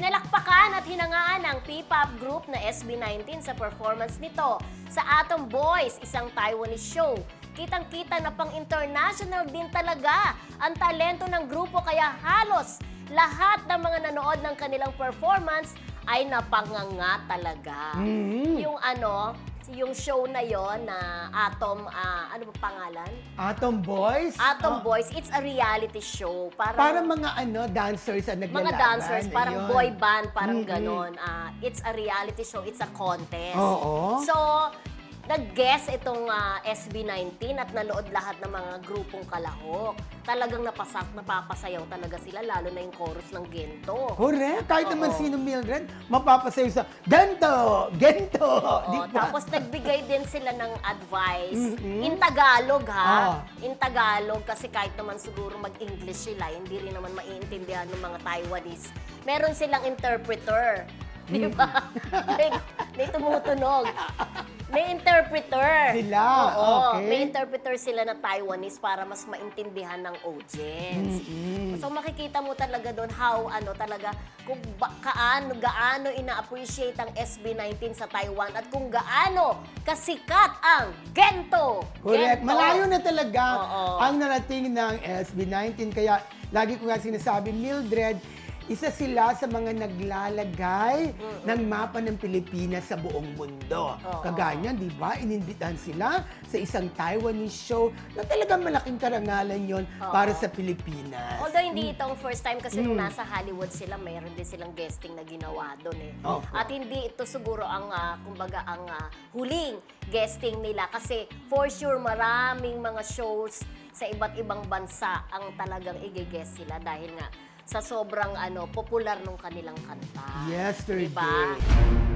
Pinalakpakan at hinangaan ng P-pop group na SB19 sa performance nito sa Atom Boys, isang Taiwanese show. Kitang-kita na pang international din talaga ang talento ng grupo kaya halos lahat ng mga nanood ng kanilang performance ay napanganga talaga. Yung ano, yung show na yon na Atom, ah, ano ba pangalan? Atom Boys? Atom Oh, Boys, it's a reality show. Parang, Para mga ano, dancers ang naglalaban. mga dancers, parang ayun. boy band, parang Mm-mm. ganon. Ah, it's a reality show, it's a contest. Oo. So, nag-guess itong ah, SB19 at nanood lahat ng mga grupong kalahok. Talagang napasak, napapasayaw talaga sila, lalo na yung chorus ng Gento. Correct. Kahit Oo. naman sino Mildred, mapapasayo sa, gento! Gento! Di Oo, ba? tapos nagbigay din sila ng advice Mm-mm. in Tagalog ha. Ah. In Tagalog kasi kahit naman siguro mag-English sila, hindi rin naman maiintindihan ng mga Taiwanese. Meron silang interpreter. Di ba? may, may tumutunog. May interpreter. Sila, Oo, okay. may interpreter sila na Taiwanese para mas maintindihan ng audience. Mm-mm. So makikita mo talaga doon how ano talaga kung ba, kaano gaano ina-appreciate ang SB19 sa Taiwan at kung gaano kasikat ang Gento. Correct. Gento. Malayo na talaga Oo. ang narating ng SB19. Kaya lagi ko nga sinasabi, Mildred, isa sila sa mga naglalagay ng mapa ng Pilipinas sa buong mundo. Oo. Kagaya niyan, di ba? Ininbitahan sila sa isang Taiwanese show na talagang malaking karangalan yon Oo. para sa Pilipinas. Although hindi ito ang first time kasi nung Mm. nasa Hollywood sila, mayroon din silang guesting na ginawa doon eh. Opo. At hindi ito siguro ang, ah, kumbaga, ang ah, huling guesting nila kasi for sure maraming mga shows sa iba't ibang bansa ang talagang i-guest sila dahil nga sa sobrang ano popular nung kanilang kanta. Yesterday. Diba?